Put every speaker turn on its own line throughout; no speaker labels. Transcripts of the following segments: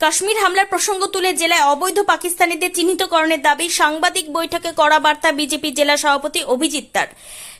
কাশ্মীর হামলার প্রসঙ্গ তুলে জেলায় অবৈধ পাকিস্তানিদের চিহ্নিতকরণের দাবি সাংবাদিক বৈঠকে করা বার্তা বিজেপি জেলা সভাপতি অভিজিৎ তার।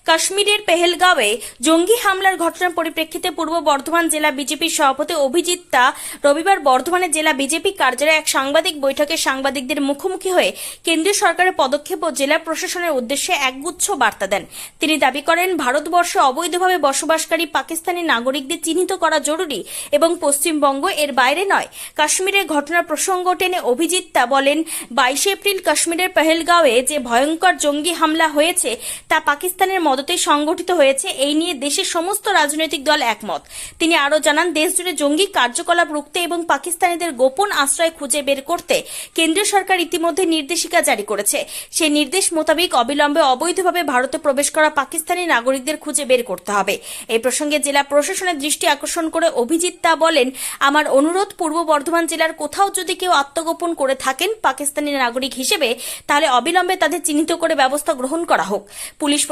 কাশ্মীরের পেহেলগাঁওয়ে জঙ্গি হামলার ঘটনার পরিপ্রেক্ষিতে পূর্ব বর্ধমান জেলা বিজেপির সভাপতি অভিজিৎ তা রবিবার বর্ধমানের জেলা বিজেপি কার্যালয়ে এক সাংবাদিক বৈঠকে সাংবাদিকদের মুখোমুখি হয়ে কেন্দ্রীয় সরকারের পদক্ষেপ ও জেলা প্রশাসনের উদ্দেশ্যে একগুচ্ছ বার্তা দেন। তিনি দাবি করেন, ভারতবর্ষে অবৈধভাবে বসবাসকারী পাকিস্তানি নাগরিকদের চিহ্নিত করা জরুরি এবং পশ্চিমবঙ্গ এর বাইরে নয়। কাশ্মীরের ঘটনার প্রসঙ্গ টেনে অভিজিৎ তা বলেন, বাইশে এপ্রিল কাশ্মীরের পেহেলগাঁওয়ে যে ভয়ঙ্কর জঙ্গি হামলা হয়েছে, তা পাকিস্তানের মদতে সংগঠিত হয়েছে, এই নিয়ে দেশের সমস্ত রাজনৈতিক দল একমত। তিনি আরও জানান, দেশজুড়ে জঙ্গি কার্যকলাপ রুখতে এবং পাকিস্তানিদের গোপন আশ্রয় খুঁজে বের করতে কেন্দ্রীয় সরকার ইতিমধ্যে নির্দেশিকা জারি করেছে। সেই নির্দেশ মোতাবেক অবিলম্বে অবৈধভাবে ভারতে প্রবেশ করা পাকিস্তানি নাগরিকদের খুঁজে বের করতে হবে। এই প্রসঙ্গে জেলা প্রশাসনের দৃষ্টি আকর্ষণ করে অভিজিৎ তা বলেন, আমার অনুরোধ, পূর্ব বর্ধমান জেলার কোথাও যদি কেউ আত্মগোপন করে থাকেন পাকিস্তানি নাগরিক হিসেবে, তাহলে অবিলম্বে তাদের চিহ্নিত করে ব্যবস্থা গ্রহণ করা হোক। পুলিশ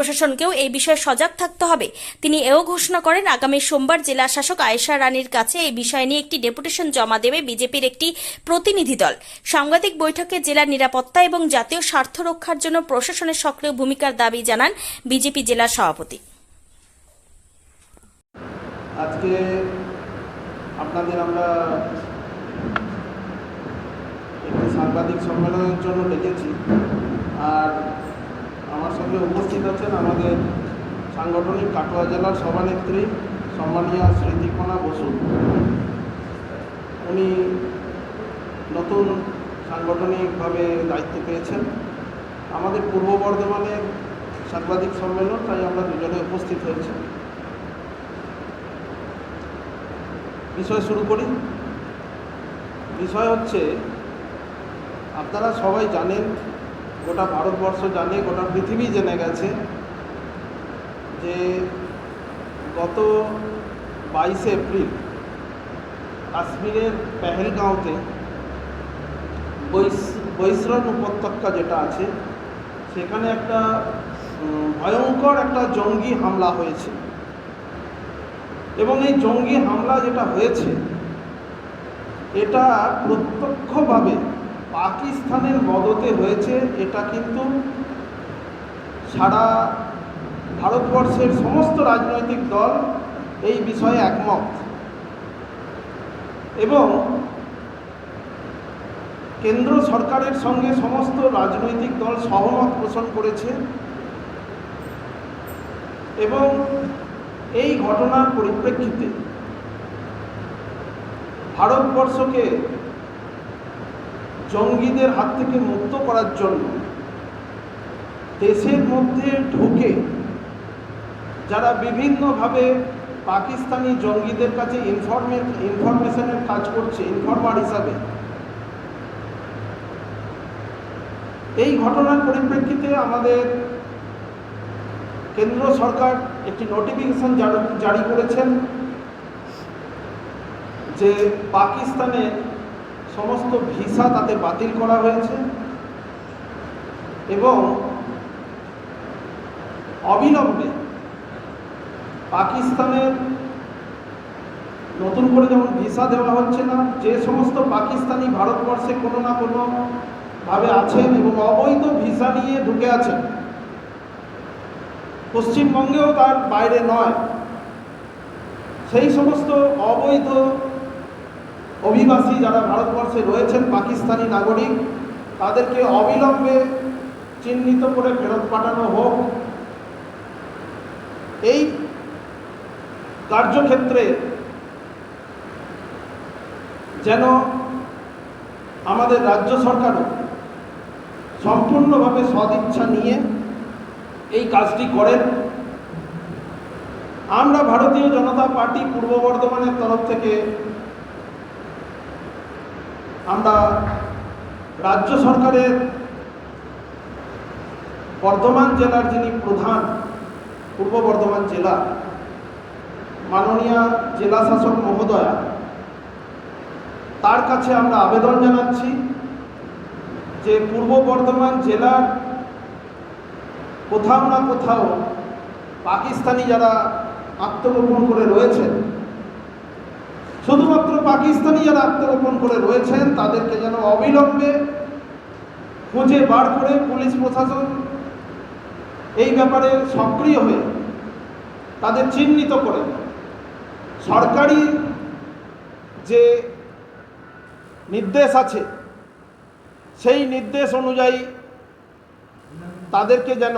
প্রশাসনকেও এই বিষয়ে সজাগ থাকতে হবে। তিনি এও ঘোষণা করেন, আগামী সোমবার জেলা শাসক আয়েশা রানীর কাছে এই বিষয় নিয়ে একটি ডেপুটেশন জমা দেবে বিজেপির একটি প্রতিনিধি দল। সাংবাদিক বৈঠকে জেলার নিরাপত্তা এবং জাতীয় স্বার্থ রক্ষার জন্য প্রশাসনের সক্রিয় ভূমিকার দাবি জানান বিজেপি জেলা সভাপতি।
আজকে আপনাদের আমরা একটি সাংবাদিক সম্মেলনের জন্য ডেকেছি। আর আমার সঙ্গে উপস্থিত আছেন আমাদের সাংগঠনিক কাটোয়া জেলার সভানেত্রী সম্মানীয় স্মৃতিকণা বসু। উনি নতুন সাংগঠনিকভাবে দায়িত্ব পেয়েছেন। আমাদের পূর্ব বর্ধমানের সাংবাদিক সম্মেলন, তাই আমরা দুজনে উপস্থিত হয়েছি। বিষয় শুরু করি। বিষয় হচ্ছে, আপনারা সবাই জানেন গোটা ভারতবর্ষ জানে, গোটা পৃথিবী জেনে গেছে যে গত বাইশে এপ্রিল কাশ্মীরের পেহেলগাঁওতে বৈশ, বৈশ্রণ উপত্যকা যেটা আছে, সেখানে একটা ভয়ঙ্কর একটা জঙ্গি হামলা হয়েছে। এবং এই জঙ্গি হামলা যেটা হয়েছে, এটা প্রত্যক্ষভাবে পাকিস্তানের মদতে হয়েছে, এটা কিন্তু সারা ভারতবর্ষের সমস্ত রাজনৈতিক দল এই বিষয়ে একমত। এবং কেন্দ্র সরকারের সঙ্গে সমস্ত রাজনৈতিক দল সহমত পোষণ করেছে। এবং এই ঘটনার পরিপ্রেক্ষিতে ভারতবর্ষকে জঙ্গিদের হাত থেকে মুক্ত করার জন্য দেশের মধ্যে ঢুকে যারা বিভিন্নভাবে পাকিস্তানি জঙ্গিদের কাছে ইনফরমে, ইনফরমেশনের কাজ করছে, ইনফরমার হিসাবে। এই ঘটনার পরিপ্রেক্ষিতে আমাদের কেন্দ্র সরকার একটি নোটিফিকেশন জারি করেছেন যে পাকিস্তানে সমস্ত ভিসা তাতে বাতিল করা হয়েছে এবং অবিলম্বে পাকিস্তানের নতুন করে যেমন ভিসা দেওয়া হচ্ছে না, যে সমস্ত পাকিস্তানি ভারতবর্ষে কোনো না কোনো ভাবে আছেন এবং অবৈধ ভিসা নিয়ে ঢুকে আছেন, পশ্চিমবঙ্গেও তার বাইরে নয়। সেই সমস্ত অবৈধ অভিবাসী যারা ভারতবর্ষে রয়েছেন, পাকিস্তানি নাগরিক, তাদেরকে অবিলম্বে চিহ্নিত করে ফেরত পাঠানো হোক। এই কার্যক্ষেত্রে যেন আমাদের রাজ্য সরকারও সম্পূর্ণভাবে সদিচ্ছা নিয়ে এই কাজটি করেন। আমরা ভারতীয় জনতা পার্টি পূর্ব বর্ধমানের তরফ থেকে আমরা রাজ্য সরকারের বর্ধমান জেলার যিনি প্রধান, পূর্ব বর্ধমান জেলা, মাননীয় জেলা শাসক মহোদয়া, তার কাছে আমরা আবেদন জানাচ্ছি যে পূর্ব বর্ধমান জেলার কোথাও না কোথাও পাকিস্তানি যারা আত্মগোপন করে রয়েছেন শুধুমাত্র পাকিস্তানি যারা আত্মগোপন করে রয়েছেন, তাদেরকে যেন অবিলম্বে খুঁজে বার করে পুলিশ প্রশাসন এই ব্যাপারে সক্রিয় হয়ে তাদের চিহ্নিত করে। সরকারি যে নির্দেশ আছে, সেই নির্দেশ অনুযায়ী তাদেরকে যেন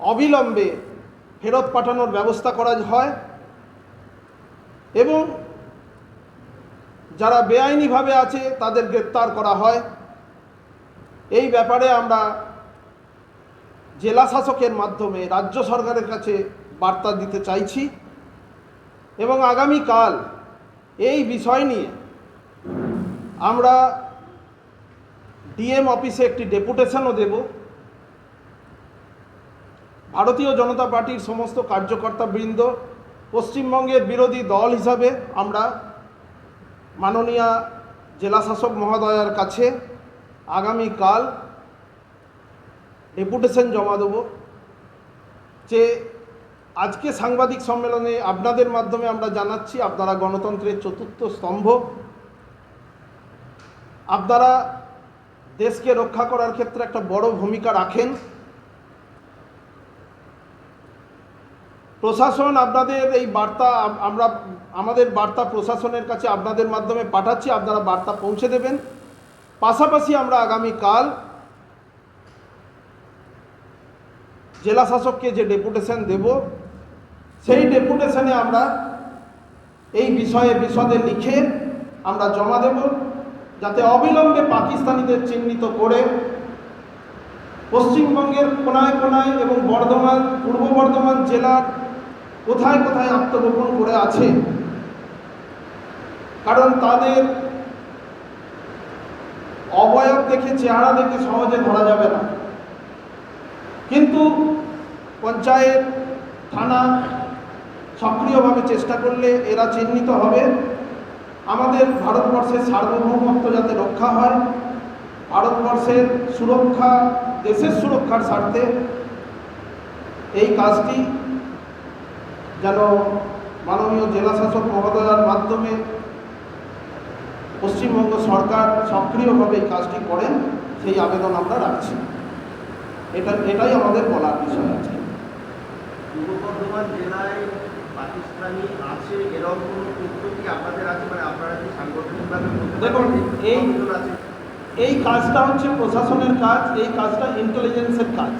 অবিলম্বে ফেরত পাঠানোর ব্যবস্থা করা হয় এবং যারা বেআইনিভাবে আছে, তাদের গ্রেপ্তার করা হয়। এই ব্যাপারে আমরা জেলা শাসকের মাধ্যমে রাজ্য সরকারের কাছে বার্তা দিতে চাইছি এবং আগামীকাল এই বিষয় নিয়ে আমরা ডিএম অফিসে একটি ডেপুটেশনও দেব। ভারতীয় জনতা পার্টির সমস্ত কার্যকর্তাবৃন্দ, পশ্চিমবঙ্গের বিরোধী দল হিসাবে আমরা মাননীয় জেলাশাসক মহোদয়ার কাছে আগামীকাল ডেপুটেশন জমা দেব। যে আজকে সাংবাদিক সম্মেলনে আপনাদের মাধ্যমে আমরা জানাচ্ছি, আপনারা গণতন্ত্রের চতুর্থ স্তম্ভ। আপনারা দেশকে রক্ষা করার ক্ষেত্রে একটা বড় ভূমিকা রাখেন। প্রশাসন আপনাদের এই বার্তা আমরা, আমাদের বার্তা প্রশাসনের কাছে আপনাদের মাধ্যমে পাঠাচ্ছি, আপনারা বার্তা পৌঁছে দেবেন। পাশাপাশি আমরা আগামীকাল জেলা শাসককে যে ডেপুটেশন দেব, সেই ডেপুটেশনে আমরা এই বিষয়ে বিশদে লিখে আমরা জমা দেব, যাতে অবিলম্বে পাকিস্তানিদের চিহ্নিত করে পশ্চিমবঙ্গের কোনায় কোনায় এবং বর্ধমান, পূর্ব বর্ধমান জেলার কোথায় কোথায় আত্মগোপন করে আছে? কারণ তাদের অবয়ব দেখে, চেহারা দেখে সহজে ধরা যাবে না। কিন্তু পঞ্চায়েত, থানা সক্রিয়ভাবে চেষ্টা করলে এরা চিহ্নিত হবে। আমাদের ভারতবর্ষের সার্বভৌমত্ব যাতে রক্ষা হয়, ভারতবর্ষের সুরক্ষা, দেশের সুরক্ষার স্বার্থে এই কাজটি যেন মাননীয় জেলাশাসক মহোদয়ার মাধ্যমে পশ্চিমবঙ্গ সরকার সক্রিয়ভাবে এই কাজটি করেন সেই আবেদন আমরা রাখছি। এটা এটাই আমাদের বলার বিষয় আছে
পূর্ব বর্ধমান জেলায় পাকিস্তানি আছে এরকম কোনো তথ্য কি আপনাদের আছে? মানে আপনারা কি সাংগঠনিকভাবে
দেখুন, এই কাজটা হচ্ছে প্রশাসনের কাজ এই কাজটা ইন্টেলিজেন্সের কাজ।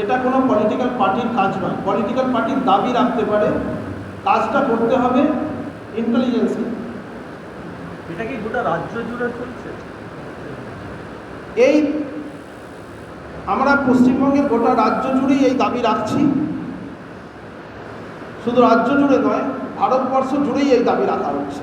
এটা কোনো পলিটিক্যাল পার্টির কাজ নয়। পলিটিক্যাল পার্টির দাবি রাখতে পারে কাজটা করতে হবে ইন্টেলিজেন্সকে
এটা কি গোটা রাজ্য জুড়ে চলছে?
এই আমরা পশ্চিমবঙ্গের গোটা রাজ্য জুড়েই এই দাবি রাখছি। শুধু রাজ্য জুড়ে নয় ভারতবর্ষ জুড়েই এই দাবি রাখা হচ্ছে।